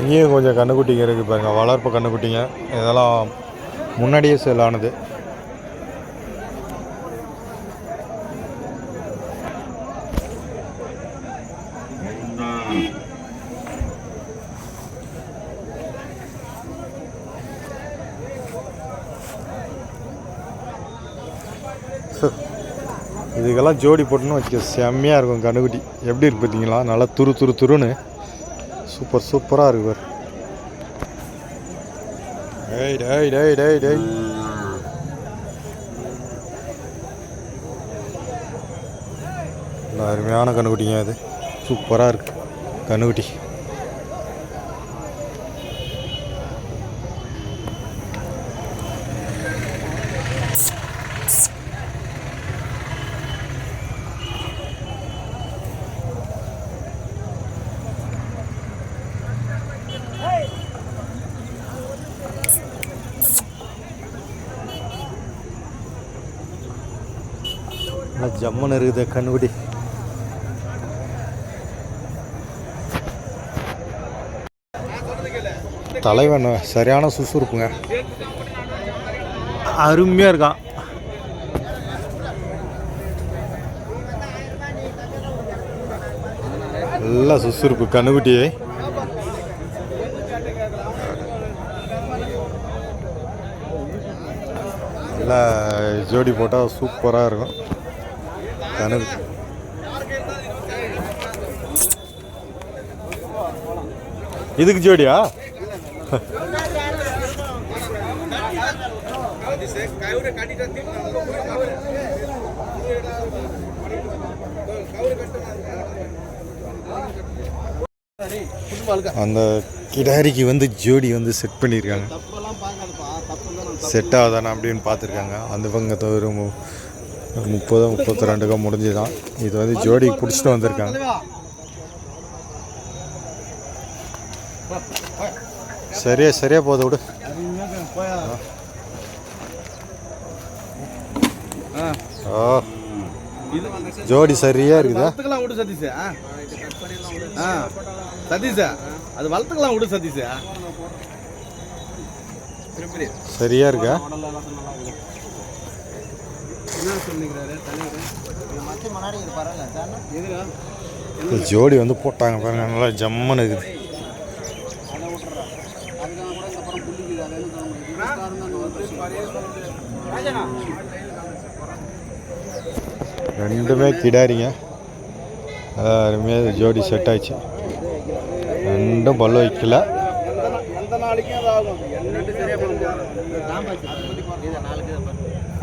இங்கேயும் கொஞ்சம் கண்ணுக்குட்டிங்க இருக்குது பாருங்க வளர்ப்பு கண்ணுக்குட்டிங்க. இதெல்லாம் முன்னாடியே சேல் ஆனது. இதுக்கெல்லாம் ஜோடி போட்டுன்னு வச்சுக்க செம்மையாக இருக்கும் கண்ணுக்குட்டி. எப்படி இருக்கு பார்த்தீங்களா நல்லா துரு துரு துருன்னு. சூப்பர் சூப்பராக இருக்கு பேர் டேய் டேய் டேய் டேய் டேய் அருமையான கண்ணுக்குட்டிங்க அது சூப்பராக இருக்குது கண்ணுக்குட்டி. நல்லா ஜம்முன்னு இருக்குது கண்ணுக்குட்டி தலைவன் சரியான சுறுசுறுப்புங்க அருமையாக இருக்கான் நல்லா சுறுசுறுப்பு கண்ணுக்குட்டி நல்லா ஜோடி போட்டால் சூப்பராக இருக்கும். கனவு. இதுக்கு ஜோடியா? அந்த கிடாரிக்கு வந்து ஜோடி வந்து செட் பண்ணியிருக்காங்க. செட் ஆகுதானே அப்படின்னு பார்த்துருக்காங்க. அந்த பங்கத்தை ஒரு முப்பது முப்பத்தி ரெண்டுக்கோ முடிஞ்சுதான். இது வந்து ஜோடி பிடிச்சிட்டு வந்திருக்காங்க. சரியா சரியா போகுது விடு. ஓ ஜோடி சரியா இருக்குதா? விடு சதீஷ். ஆ. சதீஷ் அது வளர்த்துக்கலாம் விடு சதீஷ். சரியா இருக்கா? என்ன சொல்லிக்கிறாரு? ஜோடி வந்து போட்டாங்க பாருங்க நல்லா ஜம்முன்னு இருக்குது. ரெண்டுமே கிடாரிங்க. அருமையாக ஜோடி செட் ஆயிடுச்சு. ரெண்டும் பல்லு வைக்கல. எந்த நாளைக்கும்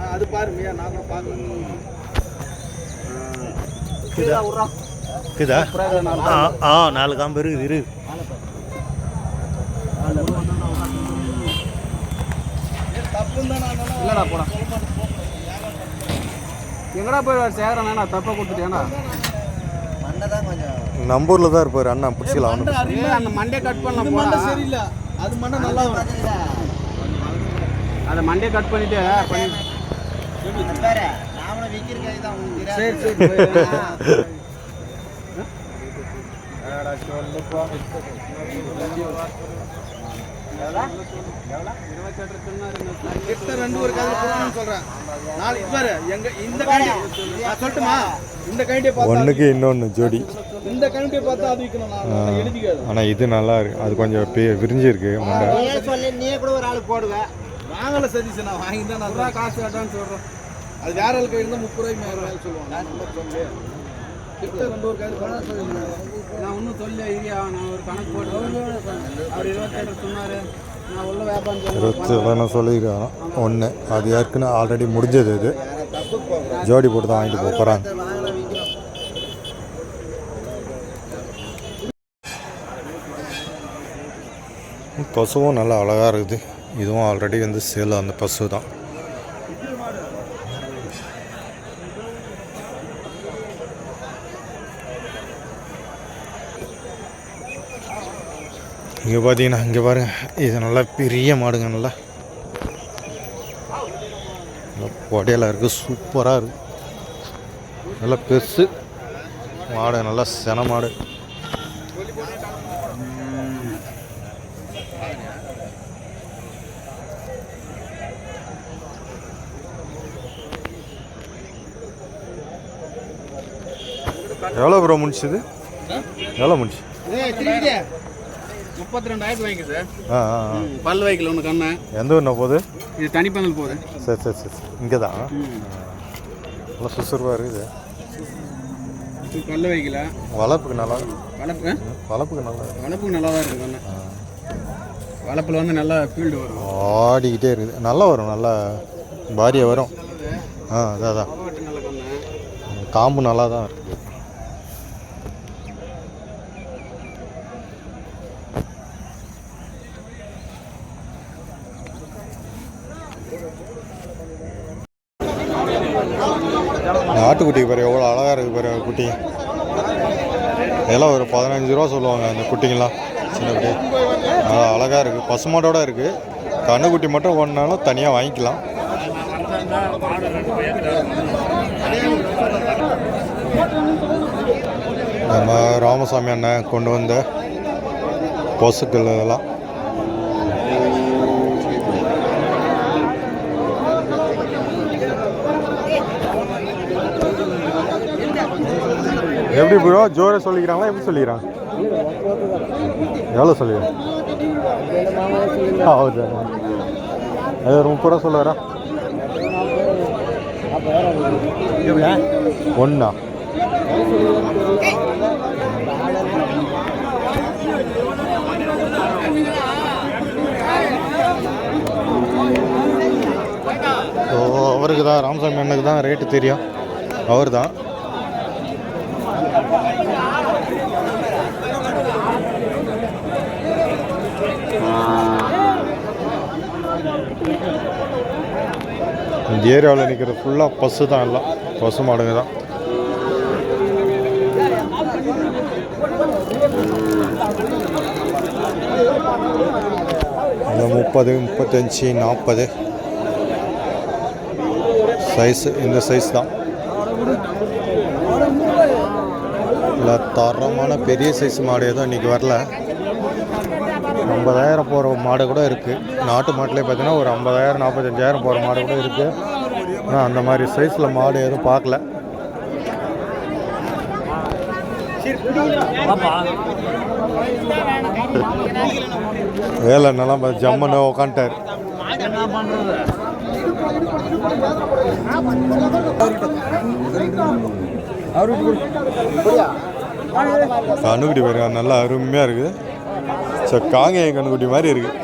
அது ஆகும் ரெண்டு சரியா பண்ண அது பாரு மியா நான் தான் பார்க்கல இருக்குதா ஆ ஆ நாலு காம்பு இருக்குது இரு. இல்லடா போடா. எங்கடா போய் சேகரன்? நான் தப்பா கொடுத்துட்டேனா நம்பூரில் தான் இருப்பார் அண்ணா பிடிச்சிக்கலாம் அவனு. இல்ல அந்த மண்டே கட் பண்ணலாம் போடா. சரியில்லை. அது மண்டை நல்லா அதை மண்டே கட் பண்ணிட்டு கிட்ட ரெண்டு ஒரு கதை போடணும்னு சொல்றேன். நாளைக்கு பாரு எங்க இந்த கண்டி நான் சொல்லட்டுமா? இந்த கண்டியை பார்த்தா ஒன்றுக்கு இன்னொன்று ஜோடி. இந்த கண்டியை பார்த்தா அது விற்கணும் நான் எழுதிக்காது. ஆனால் இது நல்லா இருக்கு. அது கொஞ்சம் பெ விரிஞ்சிருக்கு மண்டை. வாங்கல சதீஷ் நான் வாங்கி தான் நல்லா காசு வேண்டாம்னு சொல்றேன் அது வேற ஆள் கையில் தான் முப்பது ரூபாய்க்கு மேல வேலை சொல்லுவாங்க. கிட்ட ரெண்டு ஒரு கையில் பணம் சொல்லுங்க நான் ஒன்றும் சொல்ல ஐடியா. நான் ஒரு கணக்கு போட்டு அவர் இருபத்தேழு சொன்னாரு. நான் உள்ள வியாபாரம் இருபத்தி வேணா சொல்லியிருக்காங்க. ஒன்று அது ஏற்கனவே ஆல்ரெடி முடிஞ்சது இது. ஜோடி போட்டு தான் வாங்கிட்டு போக போகிறாங்க பசுவும் நல்லா அழகாக இருக்குது. இதுவும் ஆல்ரெடி வந்து சேல் அந்த பசு தான். இங்கே பார்த்தீங்கன்னா இங்கே பாருங்க. இது நல்லா பெரிய மாடுங்க நல்லா. நல்லா புடையலாக இருக்குது சூப்பராக இருக்குது நல்லா பெருசு. மாடு நல்லா சென மாடு. எவ்வளோ ப்ரோ முடிச்சது எவ்வளோ முடிச்சு முப்பத்தி ரெண்டாயிரத்து சார். பல் வைக்கல ஒன்று கண்ணு. எந்த ஊர்ண்ணா போகுது? இது தனிப்பந்தல் போகுது. சரி சரி சரி இங்கே தான் நல்லா சுசுறுவாக இருக்குது. பல் வைக்கல. வளர்ப்புக்கு நல்லா வளர்ப்பு வளர்ப்புக்கு நல்லா. வளர்ப்புக்கு நல்லா தான் இருக்குது கண்ணு. வளர்ப்பில் வந்து நல்லா ஃபீல்டு வரும். ஆடிக்கிட்டே இருக்குது. நல்லா வரும் நல்லா பாரியாக வரும். ஆ அதான் அதான் காம்பு நல்லா தான் இருக்குது நாட்டுக்குட்டி பாரு எவ்வளோ அழகாக இருக்குது பாரு குட்டி. இதெல்லாம் ஒரு பதினஞ்சு ரூபா சொல்லுவாங்க அந்த குட்டிங்கெல்லாம். சின்ன குட்டி. நல்லா அழகாக இருக்குது பசுமாட்டோட இருக்குது கண்ணுக்குட்டி மட்டும் ஒன்றாலும் தனியாக வாங்கிக்கலாம். நம்ம ராமசாமி அண்ணன் கொண்டு வந்த பசுக்கள் இதெல்லாம். எப்படி ப்ரோ ஜோரை சொல்லிக்கிறாங்களா? எப்படி சொல்லிக்கிறான் எவ்வளோ சொல்லிடுறேன் ಹೌದಾ அது ஒரு முப்பது ரூபா சொல்லுவாரா? ஒன்றா ஸோ அவருக்கு தான் ராமசாமி அண்ணனுக்கு தான் ரேட்டு தெரியும். அவர் தான் இந்த ஏரியாவில் நிற்கிறது ஃபுல்லாக பசு தான் எல்லாம். பசு மாடுங்க தான். இந்த முப்பது முப்பத்தஞ்சு நாற்பது சைஸ் இந்த சைஸ் தான். இல்லை தரமான பெரிய சைஸ் மாடு எதுவும் இன்றைக்கி வரல. ஐம்பதாயிரம் போகிற மாடு கூட இருக்குது நாட்டு மாட்டிலே பார்த்தீங்கன்னா ஒரு ஐம்பதாயிரம் நாற்பத்தஞ்சாயிரம் போகிற மாடு கூட இருக்குது ஆனால் அந்த மாதிரி சைஸில் மாடு எதுவும் பார்க்கல. வேலை நல்லா பார்த்து ஜம்முன்னு உக்காந்துட்டார். கண்ணுக்குட்டி பாருங்க நல்லா அருமையாக இருக்குது ஸோ காங்கேயம் கண்ணுக்குட்டி மாதிரி இருக்குது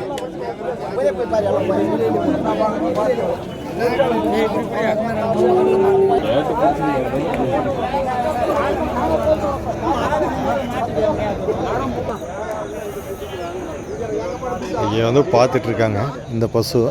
இங்கே வந்து பார்த்துட்ருக்காங்க இந்த பசுவை.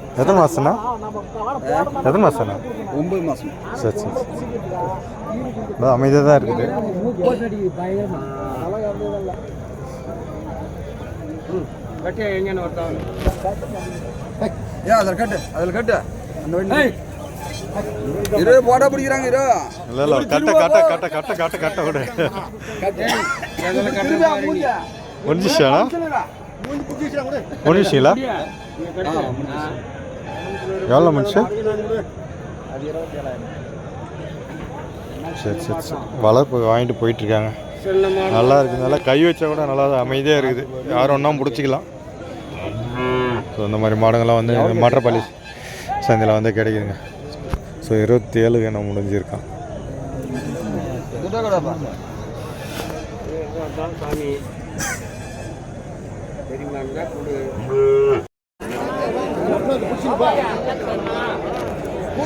எத்தனை மாதம்ண்ணா எத்தனை மாதம்ண்ணா ஒன்பது மாதம் சரி சரி சரி. அமைதியாக தான் இருக்குது. ஏன் அதில் கட்டு அதில் கட்டு. அந்த வண்டி. இரு போட்டா பிடிக்கிறாங்க இரு. இல்லை இல்லை கட்ட கட்ட கட்ட கட்ட கட்ட கட்ட விட. முடிஞ்சிச்சாண்ணா முடிஞ்சிச்சிங்களா எவ்வளோ மனுஷன் சரி சரி சரி. வளர்ப்பு வாங்கிட்டு போயிட்டுருக்காங்க. நல்லா இருக்குது நல்லா கை வச்சா கூட நல்லா அமைதியாக இருக்குது. யாரும் ஒன்றா பிடிச்சிக்கலாம் ஸோ இந்த மாதிரி மாடுங்கள்லாம் வந்து மற்றப்பள்ளி சந்தையில் வந்து கிடைக்குதுங்க. ஸோ இருபத்தி ஏழு நான் முடிஞ்சிருக்கான்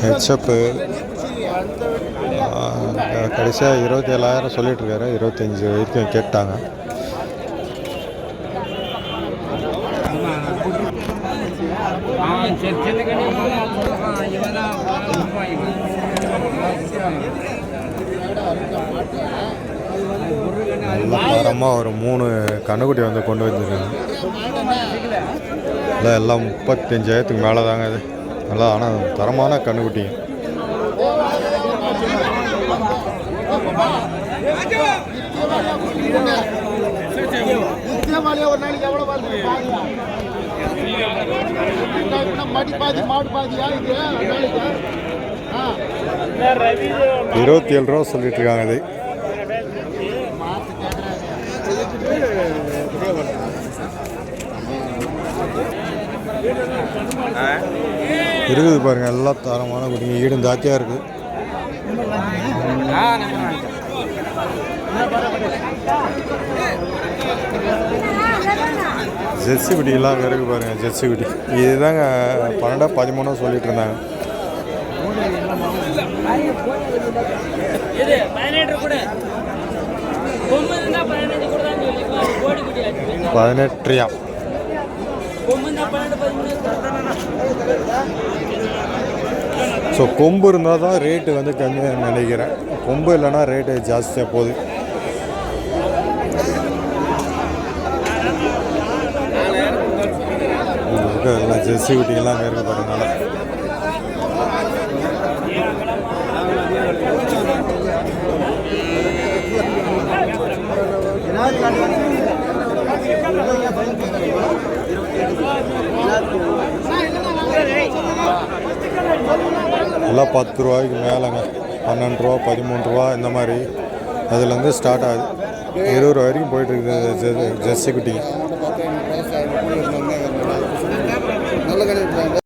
ஹெட்ஸ்அப்பு கடைசியாக இருபத்தி ஏழாயிரம் சொல்லிகிட்ருக்காரு இருபத்தஞ்சி வரைக்கும் கேட்டாங்க. தரமாக ஒரு மூணு கண்ணுக்குட்டி வந்து கொண்டு வந்திருக்காங்க. அதான் எல்லாம் முப்பத்தஞ்சாயிரத்துக்கு மேலே தாங்க இது. நல்லா ஆனால் தரமான கண்ணுக்குட்டிங்க ஒரு நாளைக்கு எவ்வளோ இருபத்தி ஏழு ரூபா சொல்லிட்டு இருக்காங்க இது. இருக்குது பாருங்க எல்லாம் தரமான குட்டிங்க. ஈடும் தாத்தியாக இருக்குது ஜெர்சி குட்டிலாம் அங்கே இருக்குது பாருங்க ஜெர்சி குட்டி. இதுதாங்க பன்னெண்டா பதிமூணா சொல்லிட்டு இருந்தாங்க. பதினெட்டுயா கொம்பு இருந்தா பன்னெண்டு பதிமூணு ஸோ கொம்பு இருந்தால் தான் ரேட்டு வந்து கம்மியாக நினைக்கிறேன். கொம்பு இல்லைன்னா ரேட்டு ஜாஸ்தியாக போகுது. எல்லாம் ஜெர்சி குட்டிங்கெல்லாம் அங்கே இருக்கு பாருங்க. எல்லாம் பத்து ரூபாய்க்கு மேலேங்க. பன்னெண்டு ரூபா பதிமூணு ரூபா இந்த மாதிரி. அதுலேருந்து ஸ்டார்ட் ஆகுது. இருபது ரூபா வரைக்கும் போயிட்டுருக்குது ஜெ- ஜெர்சி குட்டிங்க.